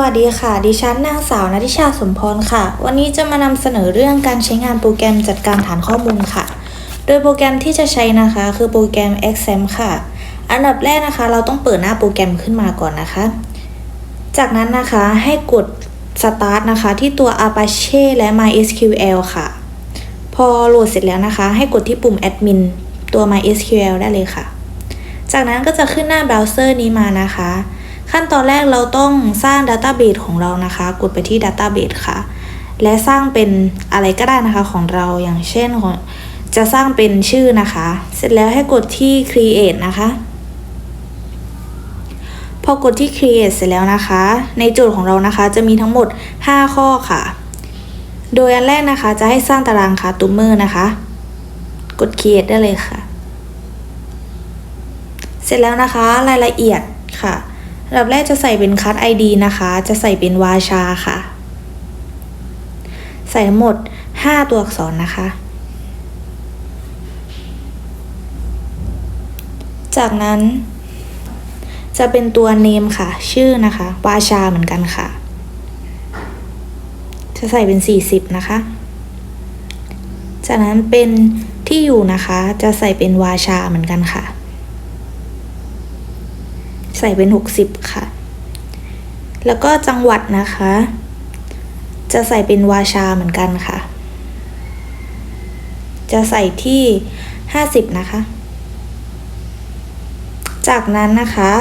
วัสดีค่ะ ดิฉันนางสาวนัทิชาสมพรค่ะ วันนี้จะมานำเสนอเรื่องการใช้งานโปรแกรมจัดการฐานข้อมูลค่ะ โดยโปรแกรมที่จะใช้นะคะ คือโปรแกรม Exam ค่ะ อันดับแรกนะคะ เราต้องเปิดหน้าโปรแกรมขึ้นมาก่อนนะคะ จากนั้นนะคะให้กด Start นะคะ ที่ตัว Apache และ MySQL ค่ะ พอโหลดเสร็จแล้วนะคะ ให้กดที่ปุ่ม Admin ตัว MySQL ได้เลยค่ะ จากนั้นก็จะขึ้นหน้าเบราว์เซอร์นี้มานะคะ ขั้นตอนแรกเราต้องสร้าง Database ของเรานะคะ กดไปที่ Database ค่ะ และสร้างเป็นอะไรก็ได้นะคะของเราอย่างเช่นของจะสร้างเป็นชื่อนะคะ เสร็จแล้วให้กดที่ Create นะคะ พอกดที่ Create เสร็จแล้วนะคะ ในโจทย์ของเรานะคะจะมีทั้งหมด 5 ข้อค่ะ โดยอันแรกนะคะจะให้สร้างตารางคาตูเมอร์นะคะ กด Create ได้เลยค่ะ เสร็จแล้วนะคะรายละเอียดค่ะ อันดับแรกจะใส่เป็นคัด ID นะคะ จะใส่เป็นวาชาค่ะ ใส่ทั้งหมด 5 ตัวอักษรนะคะ จากนั้น จะเป็นตัว name ค่ะ ชื่อนะคะ วาชาเหมือนกันค่ะ จะใส่เป็น 40 นะคะ จากนั้นเป็นที่อยู่นะคะ จะใส่เป็นวาชาเหมือนกันค่ะ ส่เป็น 60 ค่ะ แล้วก็จังหวัดนะคะ จะใส่เป็นวาชาเหมือนกันค่ะ จะใส่ที่ 50 นะคะ จากนั้นนะคะ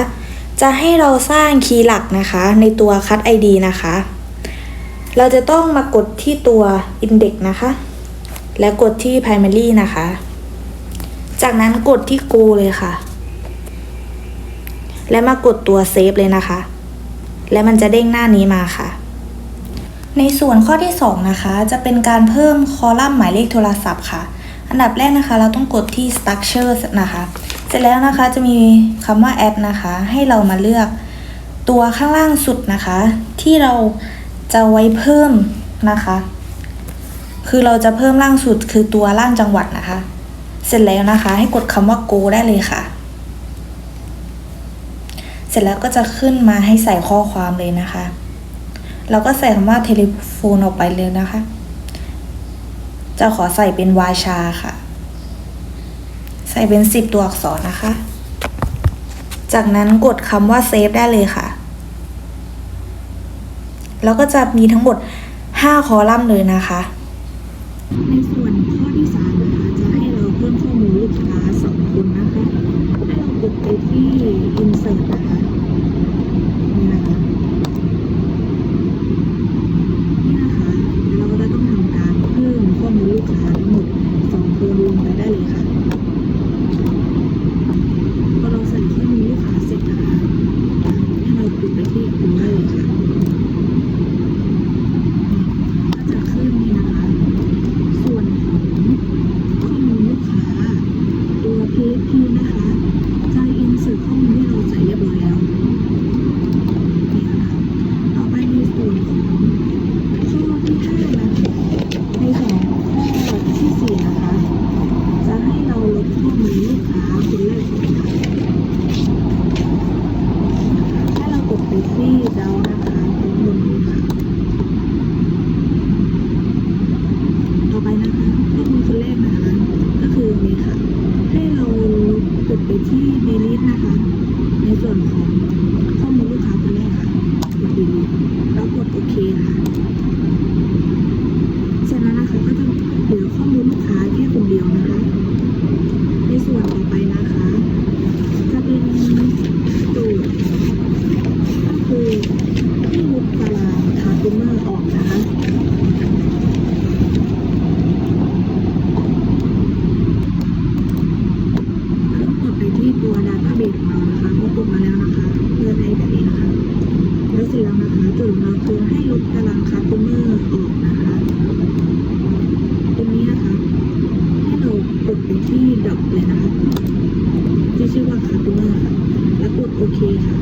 จะให้เราสร้างคีย์หลักนะคะ ในตัวคัด ID นะคะ เราจะต้องมากดที่ตัว Index นะคะ และกดที่ Primary นะคะ จากนั้นกดที่ Go เลยค่ะ และมากดตัว Save เลยนะคะ และมันจะเด้งหน้านี้มาค่ะ ในส่วนข้อที่ 2 นะคะ จะเป็นการเพิ่มคอลัมน์หมายเลขโทรศัพท์ค่ะ อันดับแรกนะคะ เราต้องกดที่ Structure นะคะ เสร็จแล้วนะคะจะมีคำว่า Add นะคะ ให้เรามาเลือกตัวข้างล่างสุดนะคะ ที่เราจะไว้เพิ่มนะคะ คือเราจะเพิ่มล่างสุดคือตัวล่างจังหวัดนะคะ เสร็จแล้วนะคะ ให้กดคำว่า go ได้เลยค่ะ เสร็จแล้วก็จะขึ้นมาให้ใส่ข้อความเลยนะคะ เราก็ใส่คำว่าเทเลโฟนออกไปเลยนะคะ จะขอใส่เป็นวาชาค่ะ ใส่เป็นสิบตัวอักษรนะคะ จากนั้นกดคำว่าเซฟได้เลยค่ะ แล้วก็จะมีทั้งหมด 5 คอลัมน์เลยนะคะในส่วนข้อที่สามนะคะจะให้เราเพิ่มข้อมูลลูกค้าสองคนนะคะ ให้เรากดไปที่ insert นะคะ ดไปที่ดอกเลยนะคะที่ชื่อว่าคาร์ดูว่าแล้วกดโอเคค่ะ